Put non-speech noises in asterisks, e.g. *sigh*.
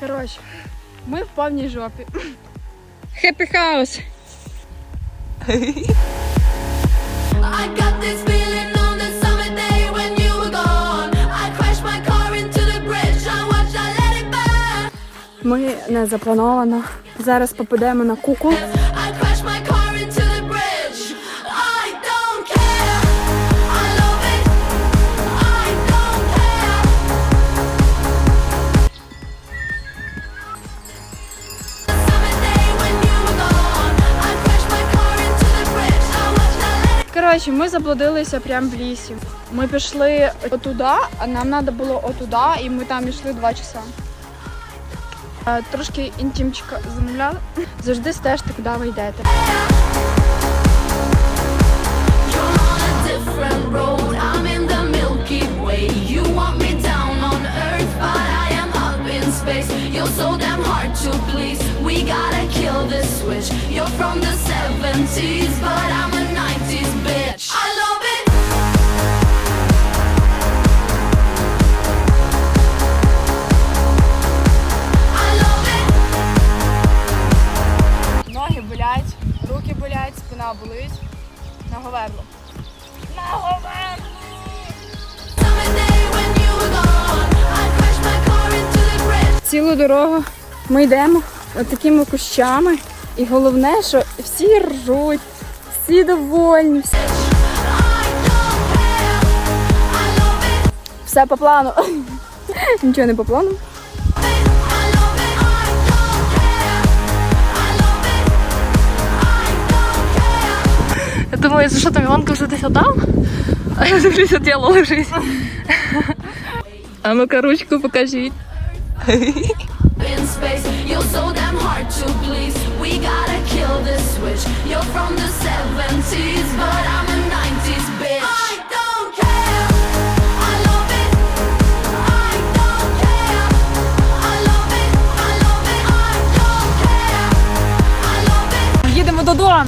Коротше, ми в повній жопі. Хеппі хаус. I got this feeling on the summer day when you were gone. I crashed my car into the bridge. I watched, I let it burn. Ми не заплановано. Зараз попадемо на куку. I crashed my Коротше, ми заблудилися прямо в лісі. Ми пішли отуда, а нам треба було отуда, і ми там йшли два часа. Трошки інтімчика замовляли. Завжди стежте, куди ви йдете. You're on a different road. Болять, спина болить. На говерло. The bridge. Цілу дорогу ми йдемо такими кущами. І головне, що всі ржуть, всі довольні, всі- все по плану. *laughs* Нічого не по плану. Я думаю, що там Іванка вже десь там? А я дивлюся, тіло лежить. А ну-ка ручку покажіть. In space, you're so damn hard to please. We gotta kill this switch. You're from the 70s, but I'm a 90s bitch. I don't care. I love it. I don't care. I love it. I love it. I don't care. I love it. Їдемо додому.